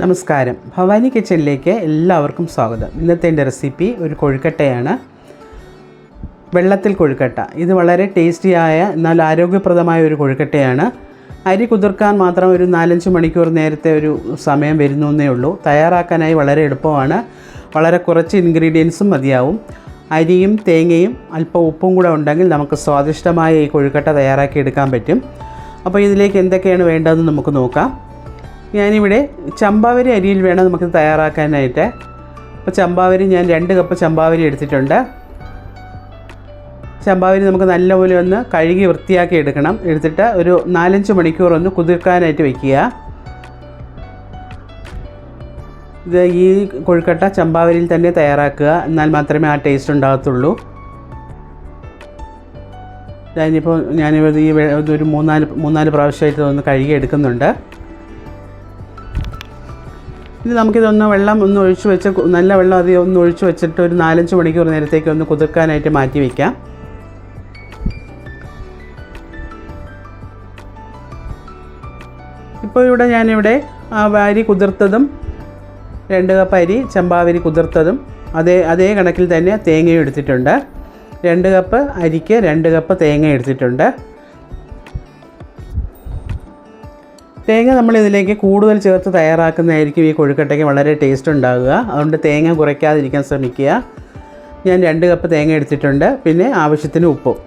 നമസ്കാരം. ഭവാനി കിച്ചണിലേക്ക് എല്ലാവർക്കും സ്വാഗതം. ഇന്നത്തെ എന്റെ റെസിപ്പി ഒരു കൊഴുക്കട്ടയാണ്. വെള്ളത്തിൽ കൊഴുക്കട്ട. ഇത് വളരെ ടേസ്റ്റിയായ എന്നാൽ ആരോഗ്യപ്രദമായ ഒരു കൊഴുക്കട്ടയാണ്. അരി കുതിർക്കാൻ മാത്രം ഒരു നാലഞ്ച് മണിക്കൂർ നേരത്തെ ഒരു സമയം വരുന്നു എന്നേ ഉള്ളൂ. തയ്യാറാക്കാനായി വളരെ എളുപ്പമാണ്. വളരെ കുറച്ച് ഇൻഗ്രീഡിയൻസും മതിയാവും. അരിയും തേങ്ങയും അല്പം ഉപ്പും കൂടെ ഉണ്ടെങ്കിൽ നമുക്ക് സ്വാദിഷ്ടമായ ഈ കൊഴുക്കട്ട തയ്യാറാക്കി എടുക്കാൻ പറ്റും. അപ്പോൾ ഇതിലേക്ക് എന്തൊക്കെയാണ് വേണ്ടതെന്ന് നമുക്ക് നോക്കാം. ഞാനിവിടെ ചമ്പാവരി അരിയിൽ വേണം നമുക്ക് തയ്യാറാക്കാനായിട്ട്. അപ്പോൾ ചമ്പാവരി ഞാൻ രണ്ട് കപ്പ് ചമ്പാവരി എടുത്തിട്ടുണ്ട്. ചമ്പാവരി നമുക്ക് നല്ലപോലെ ഒന്ന് കഴുകി വൃത്തിയാക്കി എടുക്കണം. എടുത്തിട്ട് ഒരു നാലഞ്ച് മണിക്കൂർ ഒന്ന് കുതിർക്കാനായിട്ട് വയ്ക്കുക ഇത് ഈ കൊഴുക്കട്ട ചമ്പാവരിയിൽ തന്നെ തയ്യാറാക്കുക. എന്നാൽ മാത്രമേ ആ ടേസ്റ്റ് ഉണ്ടാകത്തുള്ളൂ. ഞാനിപ്പോൾ ഞാനിത് ഈ ഒരു മൂന്നാൽ മൂന്നാൽ പ്രാവശ്യമായിട്ട് ഇതൊന്ന് കഴുകി എടുക്കുന്നുണ്ട്. ഇനി നമുക്കിതൊന്ന് വെള്ളം ഒന്ന് ഒഴിച്ചു വെച്ച് നല്ല വെള്ളം അത് ഒന്ന് ഒഴിച്ചു വെച്ചിട്ട് ഒരു നാലഞ്ച് മണിക്കൂർ നേരത്തേക്ക് ഒന്ന് കുതിർക്കാനായിട്ട് മാറ്റി വയ്ക്കാം ഇപ്പോൾ ഇവിടെ ഞാനിവിടെ ആ വാരി കുതിർത്തതും രണ്ട് കപ്പ് അരി ചമ്പാവരി കുതിർത്തതും അതേ അതേ കണക്കിൽ തന്നെ തേങ്ങയും എടുത്തിട്ടുണ്ട്. രണ്ട് കപ്പ് അരിക്ക് രണ്ട് കപ്പ് തേങ്ങ എടുത്തിട്ടുണ്ട്. തേങ്ങ നമ്മൾ ഇതിലേക്ക് കൂടുതൽ ചേർത്ത് തയ്യാറാക്കുന്നതായിരിക്കും ഈ കൊഴുക്കട്ടയ്ക്ക് വളരെ ടേസ്റ്റ് ഉണ്ടാകുക. അതുകൊണ്ട് തേങ്ങ കുറയ്ക്കാതിരിക്കാൻ ശ്രമിക്കുക. ഞാൻ രണ്ട് കപ്പ് തേങ്ങ എടുത്തിട്ടുണ്ട്. പിന്നെ ആവശ്യത്തിന് ഉപ്പും.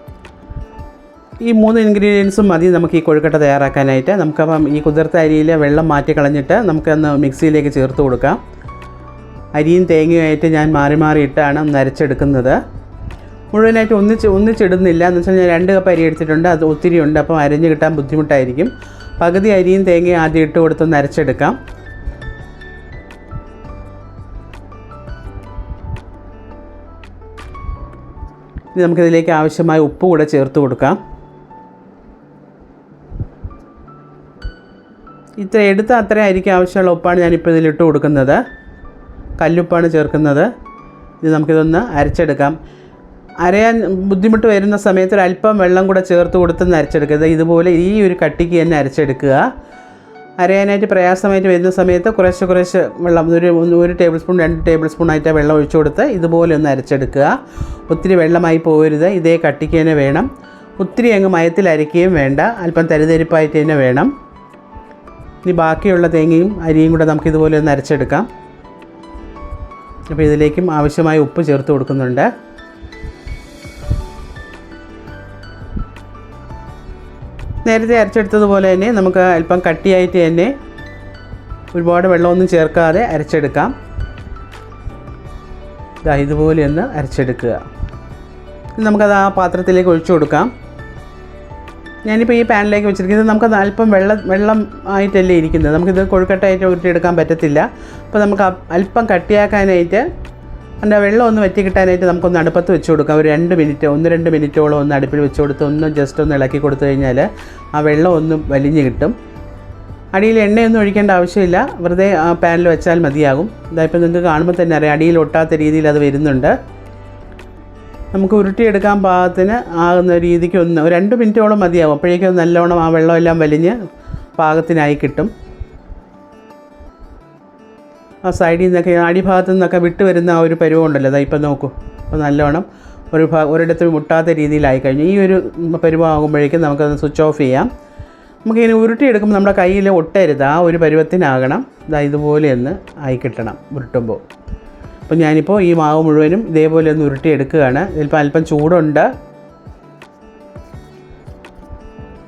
ഈ മൂന്ന് ഇൻഗ്രീഡിയൻസും മതി നമുക്ക് ഈ കൊഴുക്കട്ട തയ്യാറാക്കാനായിട്ട്. നമുക്കപ്പം ഈ കുതിർത്ത അരിയിലെ വെള്ളം മാറ്റി കളഞ്ഞിട്ട് നമുക്കൊന്ന് മിക്സിയിലേക്ക് ചേർത്ത് കൊടുക്കാം. അരിയും തേങ്ങയുമായിട്ട് ഞാൻ മാറി മാറി ഇട്ടാണ് നരച്ചെടുക്കുന്നത്. മുഴുവനായിട്ട് ഒന്നിച്ച് ഒന്നിച്ചിടുന്നില്ല എന്ന് വെച്ചാൽ ഞാൻ രണ്ട് കപ്പ് അരി എടുത്തിട്ടുണ്ട്. അത് ഒത്തിരി ഉണ്ട്. അപ്പോൾ അരിഞ്ഞ് കിട്ടാൻ ബുദ്ധിമുട്ടായിരിക്കും. പകുതി അരിയും തേങ്ങയും ആദ്യം ഇട്ട് കൊടുത്ത് നരച്ചെടുക്കാം. ഇനി നമുക്കിതിലേക്ക് ആവശ്യമായ ഉപ്പ് കൂടെ ചേർത്ത് കൊടുക്കാം. ഇത്ര എടുത്ത അത്ര അരിക്ക് ആവശ്യമുള്ള ഉപ്പാണ് ഞാനിപ്പോൾ ഇതിലിട്ട് കൊടുക്കുന്നത്. കല്ലുപ്പാണ് ചേർക്കുന്നത്. ഇത് നമുക്കിതൊന്ന് അരച്ചെടുക്കാം. അരയാൻ ബുദ്ധിമുട്ട് വരുന്ന സമയത്ത് ഒരു അല്പം വെള്ളം കൂടെ ചേർത്ത് കൊടുത്തൊന്ന് അരച്ചെടുക്കുക. ഇതുപോലെ ഈ ഒരു കട്ടിക്ക് തന്നെ അരച്ചെടുക്കുക. അരയാനായിട്ട് പ്രയാസമായിട്ട് വരുന്ന സമയത്ത് കുറേശ്ശെ കുറേശ്ശെ വെള്ളം ഒരു ഒരു ടേബിൾ സ്പൂൺ രണ്ട് ടേബിൾ സ്പൂൺ ആയിട്ട് വെള്ളം ഒഴിച്ചു കൊടുത്ത് ഇതുപോലെ ഒന്ന് അരച്ചെടുക്കുക. ഒത്തിരി വെള്ളമായി പോകരുത് ഇതേ കട്ടിക്ക് തന്നെ വേണം. ഒത്തിരി അങ്ങ് മയത്തിൽ അരയ്ക്കുകയും വേണ്ട. അല്പം തരിതരിപ്പായിട്ട് തന്നെ വേണം. ഇനി ബാക്കിയുള്ള തേങ്ങയും അരിയും കൂടെ നമുക്ക് ഇതുപോലെ ഒന്ന് അരച്ചെടുക്കാം. അപ്പോൾ ഇതിലേക്കും ആവശ്യമായ ഉപ്പ് ചേർത്ത് കൊടുക്കുന്നുണ്ട്. നേരത്തെ അരച്ചെടുത്തതുപോലെ തന്നെ നമുക്ക് അല്പം കട്ടിയായിട്ട് തന്നെ ഒരുപാട് വെള്ളമൊന്നും ചേർക്കാതെ അരച്ചെടുക്കാം. ഇതാ ഇതുപോലെ ഒന്ന് അരച്ചെടുക്കുക. നമുക്കത് ആ പാത്രത്തിലേക്ക് ഒഴിച്ചു കൊടുക്കാം. ഞാനിപ്പോൾ ഈ പാനിലേക്ക് വെച്ചിരിക്കുന്നത് നമുക്ക് അല്പം വെള്ളം വെള്ളം ആയിട്ടല്ലേ ഇരിക്കുന്നത്. നമുക്കിത് കൊഴുക്കട്ടായിട്ട് ഉരുട്ടിയെടുക്കാൻ പറ്റത്തില്ല. അപ്പോൾ നമുക്ക് അല്പം കട്ടിയാക്കാനായിട്ട് അതിന്റെ വെള്ളം ഒന്ന് വറ്റി കിട്ടാനായിട്ട് നമുക്കൊന്ന് അടുപ്പത്ത് വെച്ച് കൊടുക്കാം. ഒരു രണ്ട് മിനിറ്റ് ഒന്ന് രണ്ട് മിനിറ്റോളം ഒന്ന് അടുപ്പിൽ വെച്ച് കൊടുത്ത് ഒന്ന് ജസ്റ്റ് ഒന്ന് ഇളക്കി കൊടുത്തു കഴിഞ്ഞാൽ ആ വെള്ളം ഒന്ന് വലിഞ്ഞ് കിട്ടും. അടിയിൽ എണ്ണയൊന്നും ഒഴിക്കേണ്ട ആവശ്യമില്ല. വെറുതെ പാനിൽ വെച്ചാൽ മതിയാകും. ഇതായിപ്പോൾ നിങ്ങൾക്ക് കാണുമ്പോൾ തന്നെ അറിയാം അടിയിൽ ഒട്ടാത്ത രീതിയിൽ അത് വരുന്നുണ്ട്. നമുക്ക് ഉരുട്ടിയെടുക്കാൻ പാകത്തിന് ആകുന്ന രീതിക്ക് ഒന്ന് രണ്ട് മിനിറ്റോളം മതിയാവും. അപ്പോഴേക്കും നല്ലോണം ആ വെള്ളമെല്ലാം വലിഞ്ഞ് പാകത്തിനായി കിട്ടും. ആ സൈഡിൽ നിന്നൊക്കെ അടിഭാഗത്തു നിന്നൊക്കെ വിട്ട് വരുന്ന ആ ഒരു പരുവമുണ്ടല്ലോ അതാ ഇപ്പം നോക്കൂ. അപ്പോൾ നല്ലോണം ഒരു ഭാ ഒരിടത്തും മുട്ടാത്ത രീതിയിലായി കഴിഞ്ഞു. ഈ ഒരു പരുവമാകുമ്പോഴേക്കും നമുക്കത് സ്വിച്ച് ഓഫ് ചെയ്യാം. നമുക്കിങ്ങനെ ഉരുട്ടിയെടുക്കുമ്പോൾ നമ്മുടെ കയ്യിൽ ഒട്ടരുത്. ആ ഒരു പരുവത്തിനാകണം. ഇതാ ഇതുപോലെ ഒന്ന് ആയി കിട്ടണം ഉരുട്ടുമ്പോൾ. അപ്പോൾ ഞാനിപ്പോൾ ഈ മാവ് മുഴുവനും ഇതേപോലെ ഒന്ന് ഉരുട്ടി എടുക്കുകയാണ് ഇതിലിപ്പോൾ അല്പം ചൂടുണ്ട്.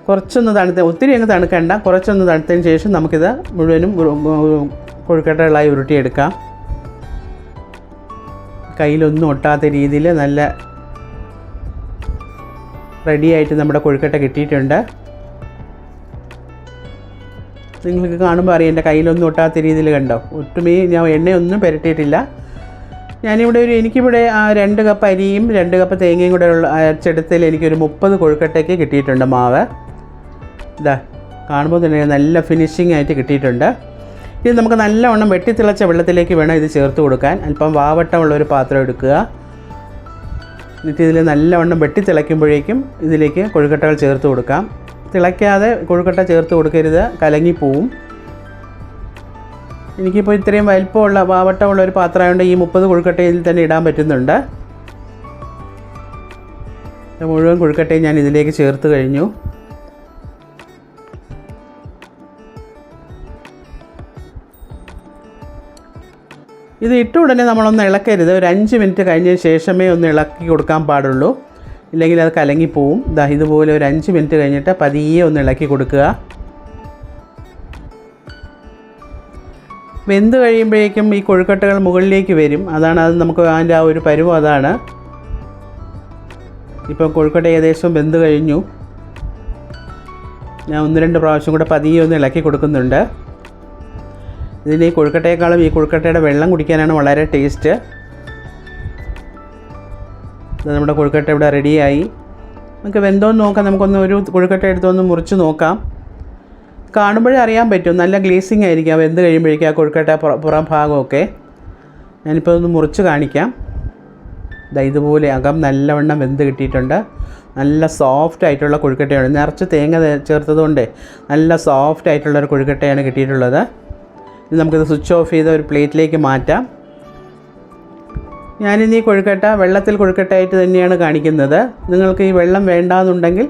കുറച്ചൊന്ന് തണുത്ത ഒത്തിരി അങ്ങ് തണുക്കണ്ട. കുറച്ചൊന്ന് തണുത്തതിന് ശേഷം നമുക്കിത് മുഴുവനും കൊഴുക്കട്ടകളായി ഉരുട്ടിയെടുക്കാം. കയ്യിലൊന്നും ഒട്ടാത്ത രീതിയിൽ നല്ല റെഡിയായിട്ട് നമ്മുടെ കൊഴുക്കട്ട കിട്ടിയിട്ടുണ്ട്. നിങ്ങൾക്ക് കാണുമ്പോൾ അറിയാം എന്റെ കയ്യിലൊന്നും ഒട്ടാത്ത രീതിയിൽ കണ്ടോ? ഒട്ടുമേ ഞാൻ എണ്ണയൊന്നും പുരട്ടിയിട്ടില്ല. ഞാനിവിടെ ഒരു എനിക്കിവിടെ ആ രണ്ട് കപ്പ് അരിയും രണ്ട് കപ്പ് തേങ്ങയും കൂടെ ഉള്ള അരച്ചെടുത്തതിൽ എനിക്കൊരു മുപ്പത് കൊഴുക്കട്ടയ്ക്ക് കിട്ടിയിട്ടുണ്ട് മാവ്. ഇതാ കാണുമ്പോൾ തന്നെ നല്ല ഫിനിഷിംഗ് ആയിട്ട് കിട്ടിയിട്ടുണ്ട്. ഇത് നമുക്ക് നല്ലവണ്ണം വെട്ടിത്തിളച്ച വെള്ളത്തിലേക്ക് വേണം ഇത് ചേർത്ത് കൊടുക്കാൻ. അല്പം വാവട്ടമുള്ള ഒരു പാത്രം എടുക്കുക. എന്നിട്ട് ഇതിൽ നല്ലവണ്ണം വെട്ടിത്തിളയ്ക്കുമ്പോഴേക്കും ഇതിലേക്ക് കൊഴുക്കട്ടകൾ ചേർത്ത് കൊടുക്കാം. തിളയ്ക്കാതെ കൊഴുക്കട്ട ചേർത്ത് കൊടുക്കരുത്. കലങ്ങിപ്പോവും. എനിക്കിപ്പോൾ ഇത്രയും വലിപ്പമുള്ള വാവട്ടമുള്ള ഒരു പാത്രമായതുകൊണ്ട് ഈ മുപ്പത് കൊഴുക്കട്ടയിൽ തന്നെ ഇടാൻ പറ്റുന്നുണ്ട്. മുഴുവൻ കൊഴുക്കട്ടയും ഞാൻ ഇതിലേക്ക് ചേർത്ത് കഴിഞ്ഞു. ഇത് ഇട്ട ഉടനെ നമ്മളൊന്ന് ഇളക്കരുത്. ഒരു അഞ്ച് മിനിറ്റ് കഴിഞ്ഞ ശേഷമേ ഒന്ന് ഇളക്കി കൊടുക്കാൻ പാടുള്ളൂ. ഇല്ലെങ്കിൽ അത് കലങ്ങിപ്പോവും. ഇതാ ഇതുപോലെ ഒരു അഞ്ച് മിനിറ്റ് കഴിഞ്ഞിട്ട് പതിയെ ഒന്ന് ഇളക്കി കൊടുക്കുക. വെന്ത് കഴിയുമ്പോഴേക്കും ഈ കൊഴുക്കട്ടകൾ മുകളിലേക്ക് വരും. അതാണ് അത് നമുക്ക് അതിന്റെ ആ ഒരു പരുവം അതാണ്. ഇപ്പോൾ കൊഴുക്കട്ട ഏകദേശം വെന്ത് കഴിഞ്ഞു. ഞാൻ ഒന്ന് രണ്ട് പ്രാവശ്യം കൂടെ പതിയെ ഒന്ന് ഇളക്കി കൊടുക്കുന്നുണ്ട്. ഇതിന് ഈ കൊഴുക്കട്ടയേക്കാളും ഈ കൊഴുക്കട്ടയുടെ വെള്ളം കുടിക്കാനാണ് വളരെ ടേസ്റ്റ്. നമ്മുടെ കൊഴുക്കട്ട ഇവിടെ റെഡിയായി നമുക്ക് വെന്തോന്ന് നോക്കാം. നമുക്കൊന്ന് ഒരു കൊഴുക്കട്ട എടുത്തൊന്ന് മുറിച്ച് നോക്കാം. കാണുമ്പോഴേ അറിയാൻ പറ്റും. നല്ല ഗ്ലേസിങ് ആയിരിക്കും. ആ വെന്ത് കഴിയുമ്പോഴേക്കും ആ കൊഴുക്കട്ട പുറ- ഭാഗമൊക്കെ. ഞാനിപ്പോൾ ഒന്ന് മുറിച്ച് കാണിക്കാം. ദാ ഇതുപോലെ അകം നല്ലവണ്ണം വെന്ത് കിട്ടിയിട്ടുണ്ട്. നല്ല സോഫ്റ്റ് ആയിട്ടുള്ള കൊഴുക്കട്ടയാണ്. നിറച്ച് തേങ്ങ ചേർത്തതുകൊണ്ട് നല്ല സോഫ്റ്റ് ആയിട്ടുള്ള ഒരു കൊഴുക്കട്ടയാണ് കിട്ടിയിട്ടുള്ളത്. ഇത് നമുക്കിത് സ്വിച്ച് ഓഫ് ചെയ്ത് ഒരു പ്ലേറ്റിലേക്ക് മാറ്റാം. ഞാനിന്ന് ഈ കൊഴുക്കട്ട വെള്ളത്തിൽ കൊഴുക്കട്ടയായിട്ട് തന്നെയാണ് കാണിക്കുന്നത്. നിങ്ങൾക്ക് ഈ വെള്ളം വേണ്ടാന്നുണ്ടെങ്കിൽ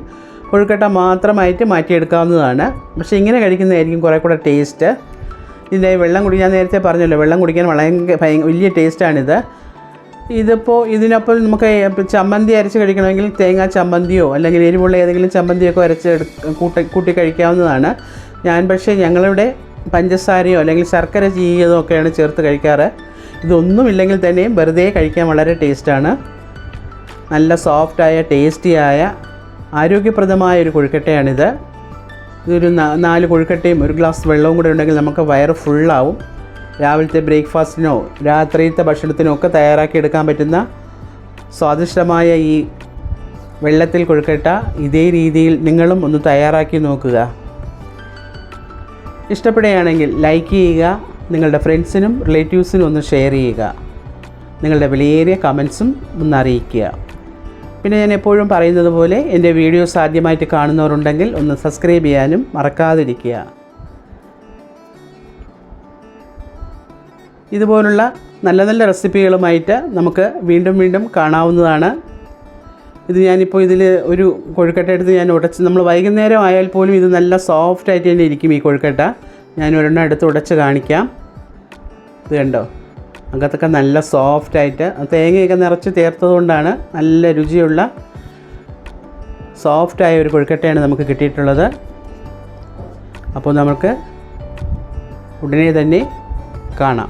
കൊഴുക്കട്ട മാത്രമായിട്ട് മാറ്റിയെടുക്കാവുന്നതാണ്. പക്ഷേ ഇങ്ങനെ കഴിക്കുന്നതായിരിക്കും കുറേ കൂടെ ടേസ്റ്റ്. ഇതിന്റെ വെള്ളം കുടി ഞാൻ നേരത്തെ പറഞ്ഞല്ലോ വെള്ളം കുടിക്കാൻ വളരെ വലിയ ടേസ്റ്റാണിത്. ഇതിപ്പോൾ ഇതിനൊപ്പം നമുക്ക് ചമ്മന്തി അരച്ച് കഴിക്കണമെങ്കിൽ തേങ്ങ ചമ്മന്തിയോ അല്ലെങ്കിൽ എരിവുള്ള ഏതെങ്കിലും ചമ്മന്തിയൊക്കെ അരച്ച് കൂട്ടി കൂട്ടി കഴിക്കാവുന്നതാണ്. ഞാൻ പക്ഷേ ഞങ്ങളിവിടെ പഞ്ചസാരയോ അല്ലെങ്കിൽ ശർക്കര ചീയതോ ഒക്കെയാണ് ചേർത്ത് കഴിക്കാറ്. ഇതൊന്നുമില്ലെങ്കിൽ തന്നെയും വെറുതെ കഴിക്കാൻ വളരെ ടേസ്റ്റാണ്. നല്ല സോഫ്റ്റായ ടേസ്റ്റിയായ ആരോഗ്യപ്രദമായ ഒരു കൊഴുക്കട്ടയാണിത്. ഇതൊരു നാല് കൊഴുക്കട്ടയും ഒരു ഗ്ലാസ് വെള്ളവും കൂടെ ഉണ്ടെങ്കിൽ നമുക്ക് വയറ് ഫുള്ളാവും രാവിലത്തെ ബ്രേക്ക്ഫാസ്റ്റിനോ രാത്രിയിലത്തെ ഭക്ഷണത്തിനോ ഒക്കെ തയ്യാറാക്കി എടുക്കാൻ പറ്റുന്ന സ്വാദിഷ്ടമായ ഈ വെള്ളത്തിൽ കൊഴുക്കട്ട ഇതേ രീതിയിൽ നിങ്ങളും ഒന്ന് തയ്യാറാക്കി നോക്കുക. ഇഷ്ടപ്പെടുകയാണെങ്കിൽ ലൈക്ക് ചെയ്യുക നിങ്ങളുടെ ഫ്രണ്ട്സിനും റിലേറ്റീവ്സിനും ഒന്ന് ഷെയർ ചെയ്യുക. നിങ്ങളുടെ വിലയേറിയ കമൻസും ഒന്ന് അറിയിക്കുക. പിന്നെ ഞാൻ എപ്പോഴും പറയുന്നത് പോലെ എന്റെ വീഡിയോസ് ആദ്യമായിട്ട് കാണുന്നവരുണ്ടെങ്കിൽ ഒന്ന് സബ്സ്ക്രൈബ് ചെയ്യാനും മറക്കാതിരിക്കുക. ഇതുപോലുള്ള നല്ല നല്ല റെസിപ്പികളുമായിട്ട് നമുക്ക് വീണ്ടും വീണ്ടും കാണാവുന്നതാണ്. ഇത് ഞാനിപ്പോൾ ഇതിൽ ഒരു കൊഴുക്കട്ട എടുത്ത് ഞാൻ ഉടച്ച് നമ്മൾ വൈകുന്നേരം ആയാൽ പോലും ഇത് നല്ല സോഫ്റ്റ് ആയിട്ട് തന്നെ ഇരിക്കും ഈ കൊഴുക്കട്ട. ഞാൻ ഒരെണ്ണം എടുത്ത് ഉടച്ച് കാണിക്കാം. ഇത് കണ്ടോ? അകത്തൊക്കെ നല്ല സോഫ്റ്റ് ആയിട്ട് തേങ്ങയൊക്കെ നിറച്ച് ചേർത്തത് കൊണ്ടാണ് നല്ല രുചിയുള്ള സോഫ്റ്റായ ഒരു കൊഴുക്കട്ടയാണ് നമുക്ക് കിട്ടിയിട്ടുള്ളത്. അപ്പോൾ നമുക്ക് ഉടനെ തന്നെ കാണാം.